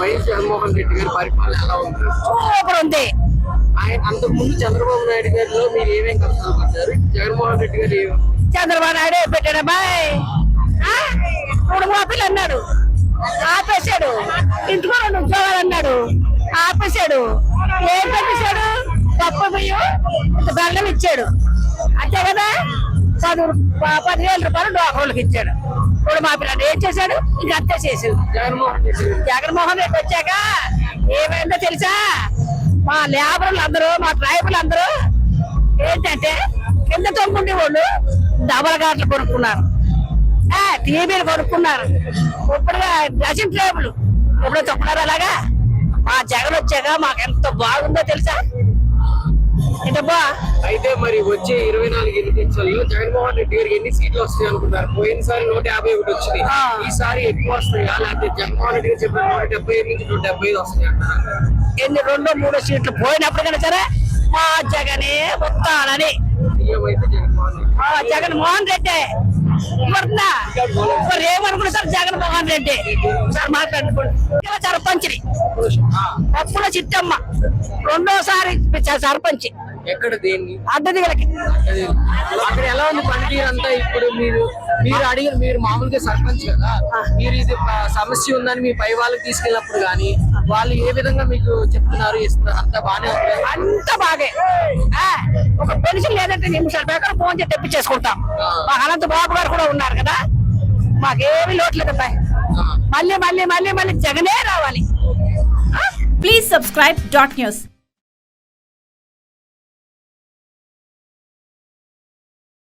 YS Jaganmohan Reddy గారి పరిపాలన ఎలా ఉంది? సూపర్ ఉంది. ఆయన అంతకు ముందు చంద్రబాబు నాయుడు గారిలో మీరు ఏమేం కష్టాలు పడ్డారు? జగన్మోహన్ రెడ్డి గారు ఏం- చంద్రబాబు నాయుడు పెట్టాడు బాయ్ మూడు మాపిల్ అన్నాడు. ఆపేశాడు. ఇంటికి రెండు ఉద్యోగాలు అన్నాడు. ఆపేశాడు. ఏం పెట్టేశాడు? పప్పు బియ్యం ఇంత బెల్లం ఇచ్చాడు. అంతే కదా? చదువు ప- పదివేల రూపాయలు డోకర్లకు ఇచ్చాడు. ఇప్పుడు మా పిల్లలు ఏం చేశాడు ఇంక అంతే చేశాడు జగన్మోహన్ రెడ్డి జగన్మోహన్ వచ్చాక ఏమైందో తెలుసా? మా లేబర్లు అందరూ మా ట్రైబుల్ అందరూ ఏంటంటే కింద తొమ్మిది వాళ్ళు డబల్ గాట్లు కొనుక్కున్నారు. టీవీలు కొనుక్కున్నారు. ఇప్పుడుగా డజన్ టేబుల్ ఇప్పుడు తొక్కున్నారు అలాగా? మా జగన్ వచ్చాక మాకు ఎంత బాగుందో తెలుసా? అయితే మరి వచ్చే ఇరవై నాలుగు ఎన్నికల్లో జగన్మోహన్ రెడ్డి గారికి ఎన్ని సీట్లు వస్తాయి అనుకున్నారు పోయినసారి నూట యాభై ఒకటి వచ్చింది. ఈసారి ఎక్కువ వస్తాయా? లేకపోతే జగన్మోహన్ రెడ్డి గారు చెప్పిన నూట డెబ్బై ఐదు నుంచి నూట డెబ్బై ఐదు వస్తాయి అంటారా ఎన్ని? రెండో మూడో సీట్లు పోయినప్పటికైనా సరే మా జగనే వస్తానని జగన్మోహన్ రెడ్డి? మరి ఏమనుకుంటారు జగన్ మోహన్ రెడ్డి. సార్ మాట్లాడుకోండి. సర్పంచ్ని. అప్పుడు చిట్టమ్మ. రెండోసారి సర్పంచ్. ఎక్కడ దేన్ని అద్దదిగలకి అది అక్కడ ఎలా ఉంది పనితీరు అంతా ఇప్పుడు మీరు? మీరు అడిగిన మీరు మామూలుగా సర్పంచ్ కదా. మీరు ఇది సమస్య ఉందని మీ పై వాళ్ళకి తీసుకెళ్ళినప్పుడు కానీ వాళ్ళు ఏ విధంగా మీకు చెప్తున్నారు? ఇస్తున్నారు అంతా బానే ఉంది. అంత బాగే. ఒక పెన్షన్ లేదంటే నిమిషాలు బేకారు ఫోన్ చేసి తెప్పించేసుకుంటాం. మా అనంత బాబు గారు కూడా ఉన్నారు కదా. మాకేమీ లోట్లేదు అబ్బాయి. మళ్ళీ మళ్ళీ మళ్ళీ మళ్ళీ జగనే రావాలి ప్లీజ్ సబ్స్క్రైబ్ డాట్ న్యూస్